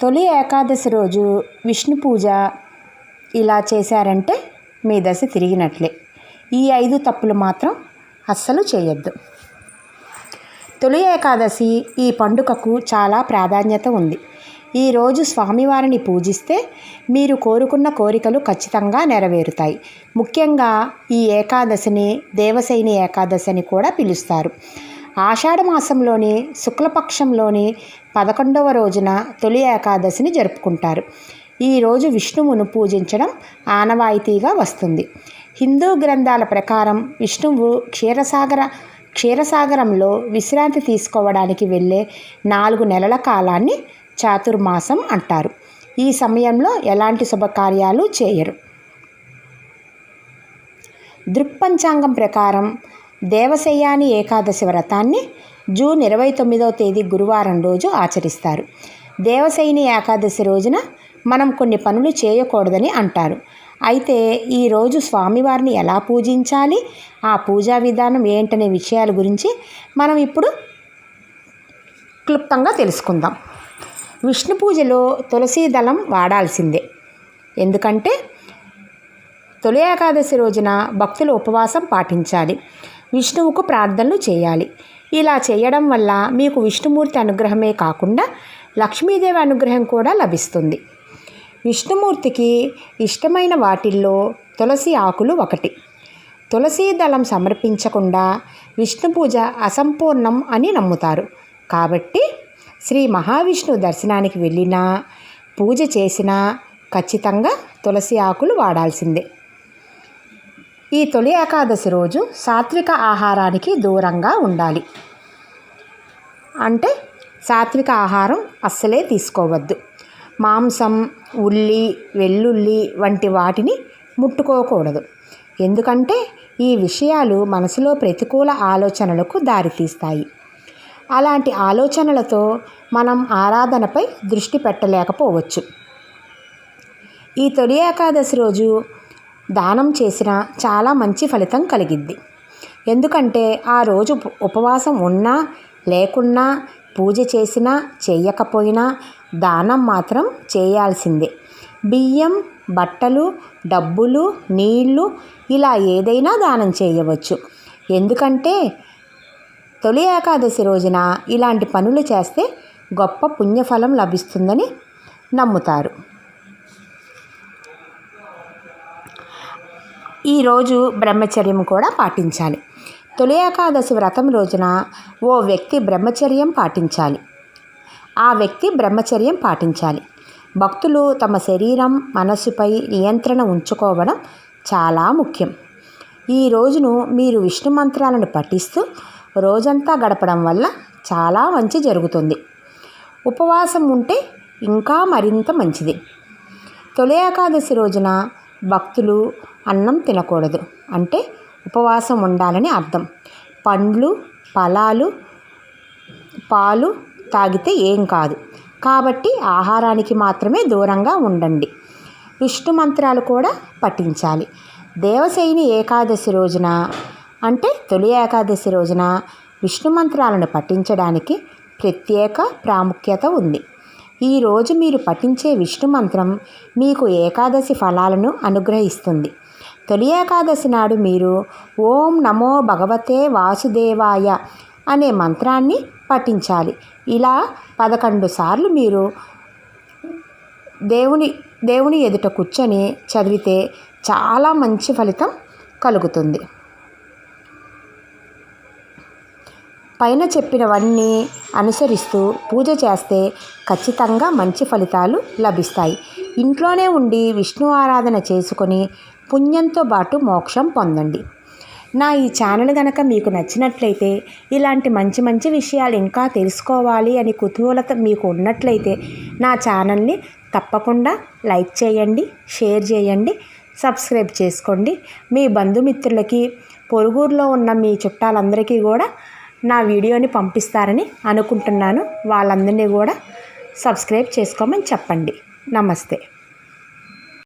తొలి ఏకాదశి రోజు విష్ణు పూజ ఇలా చేశారంటే మీ దశ తిరిగినట్లే. ఈ ఐదు తప్పులు మాత్రం అస్సలు చేయొద్దు. తొలి ఏకాదశి ఈ పండుగకు చాలా ప్రాధాన్యత ఉంది. ఈరోజు స్వామివారిని పూజిస్తే మీరు కోరుకున్న కోరికలు ఖచ్చితంగా నెరవేరుతాయి. ముఖ్యంగా ఈ ఏకాదశిని దేవశైని ఏకాదశి అని కూడా పిలుస్తారు. ఆషాఢ మాసంలోని శుక్లపక్షంలోని పదకొండవ రోజున తొలి ఏకాదశిని జరుపుకుంటారు. ఈరోజు విష్ణువును పూజించడం ఆనవాయితీగా వస్తుంది. హిందూ గ్రంథాల ప్రకారం విష్ణువు క్షీరసాగర క్షీరసాగరంలో విశ్రాంతి తీసుకోవడానికి వెళ్ళే నాలుగు నెలల కాలాన్ని చాతుర్మాసం అంటారు. ఈ సమయంలో ఎలాంటి శుభకార్యాలు చేయరు. దృక్పంచాంగం ప్రకారం దేవశయ్యాని ఏకాదశి వ్రతాన్ని జూన్ ఇరవై తొమ్మిదవ తేదీ గురువారం రోజు ఆచరిస్తారు. దేవశైని ఏకాదశి రోజున మనం కొన్ని పనులు చేయకూడదని అంటారు. అయితే ఈరోజు స్వామివారిని ఎలా పూజించాలి? ఆ పూజా విధానం ఏంటనే విషయాల గురించి మనం ఇప్పుడు క్లుప్తంగా తెలుసుకుందాం. విష్ణు పూజలో తులసీ దళం వాడాల్సిందే. ఎందుకంటే తొలి ఏకాదశి రోజున భక్తులు ఉపవాసం పాటించాలి. విష్ణువుకు ప్రార్థనలు చేయాలి. ఇలా చేయడం వల్ల మీకు విష్ణుమూర్తి అనుగ్రహమే కాకుండా లక్ష్మీదేవి అనుగ్రహం కూడా లభిస్తుంది. విష్ణుమూర్తికి ఇష్టమైన వాటిల్లో తులసి ఆకులు ఒకటి. తులసీ దళం సమర్పించకుండా విష్ణు పూజ అసంపూర్ణం అని నమ్ముతారు. కాబట్టి శ్రీ మహావిష్ణు దర్శనానికి వెళ్ళినా పూజ చేసినా ఖచ్చితంగా తులసి ఆకులు వాడాల్సిందే. ఈ తొలి ఏకాదశి రోజు సాత్విక ఆహారానికి దూరంగా ఉండాలి. అంటే సాత్విక ఆహారం అస్సలే తీసుకోవద్దు. మాంసం ఉల్లి వెల్లుల్లి వంటి వాటిని ముట్టుకోకూడదు. ఎందుకంటే ఈ విషయాలు మనసులో ప్రతికూల ఆలోచనలకు దారితీస్తాయి. అలాంటి ఆలోచనలతో మనం ఆరాధనపై దృష్టి పెట్టలేకపోవచ్చు. ఈ తొలి ఏకాదశి రోజు దానం చేసిన చాలా మంచి ఫలితం కలిగిద్ది. ఎందుకంటే ఆ రోజు ఉపవాసం ఉన్నా లేకున్నా పూజ చేసినా చేయకపోయినా దానం మాత్రం చేయాల్సిందే. బియ్యం బట్టలు డబ్బులు నీళ్ళు ఇలా ఏదైనా దానం చేయవచ్చు. ఎందుకంటే తొలి ఏకాదశి రోజున ఇలాంటి పనులు చేస్తే గొప్ప పుణ్యఫలం లభిస్తుందని నమ్ముతారు. ఈరోజు బ్రహ్మచర్యం కూడా పాటించాలి. తొలి ఏకాదశి వ్రతం రోజున ఓ వ్యక్తి బ్రహ్మచర్యం పాటించాలి. ఆ వ్యక్తి బ్రహ్మచర్యం పాటించాలి. భక్తులు తమ శరీరం మనస్సుపై నియంత్రణ ఉంచుకోవడం చాలా ముఖ్యం. ఈ రోజును మీరు విష్ణు మంత్రాలను పఠిస్తూ రోజంతా గడపడం వల్ల చాలా మంచి జరుగుతుంది. ఉపవాసం ఉంటే ఇంకా మరింత మంచిది. తొలి ఏకాదశి రోజున భక్తులు అన్నం తినకూడదు. అంటే ఉపవాసం ఉండాలని అర్థం. పండ్లు ఫలాలు పాలు తాగితే ఏం కాదు. కాబట్టి ఆహారానికి మాత్రమే దూరంగా ఉండండి. విష్ణు మంత్రాలు కూడా పఠించాలి. దేవశైని ఏకాదశి రోజున అంటే తొలి ఏకాదశి రోజున విష్ణు మంత్రాలను పఠించడానికి ప్రత్యేక ప్రాముఖ్యత ఉంది. ఈరోజు మీరు పఠించే విష్ణు మంత్రం మీకు ఏకాదశి ఫలాలను అనుగ్రహిస్తుంది. తొలి ఏకాదశి నాడు మీరు ఓం నమో భగవతే వాసుదేవాయ అనే మంత్రాన్ని పఠించాలి. ఇలా పదకొండు సార్లు మీరు దేవుని దేవుని ఎదుట కూర్చొని చదివితే చాలా మంచి ఫలితం కలుగుతుంది. పైన చెప్పినవన్నీ అనుసరిస్తూ పూజ చేస్తే ఖచ్చితంగా మంచి ఫలితాలు లభిస్తాయి. ఇంట్లోనే ఉండి విష్ణు ఆరాధన చేసుకొని పుణ్యంతో పాటు మోక్షం పొందండి. నా ఈ ఛానల్ కనుక మీకు నచ్చినట్లయితే ఇలాంటి మంచి మంచి విషయాలు ఇంకా తెలుసుకోవాలి అని కుతూహలత మీకు ఉన్నట్లయితే నా ఛానల్ని తప్పకుండా లైక్ చేయండి షేర్ చేయండి సబ్స్క్రైబ్ చేసుకోండి. మీ బంధుమిత్రులకి పొరుగురులో ఉన్న మీ చుట్టాలందరికీ కూడా నా వీడియోని పంపిస్తారని అనుకుంటున్నాను. వాళ్ళందరినీ కూడా సబ్స్క్రైబ్ చేసుకోమని చెప్పండి. నమస్తే.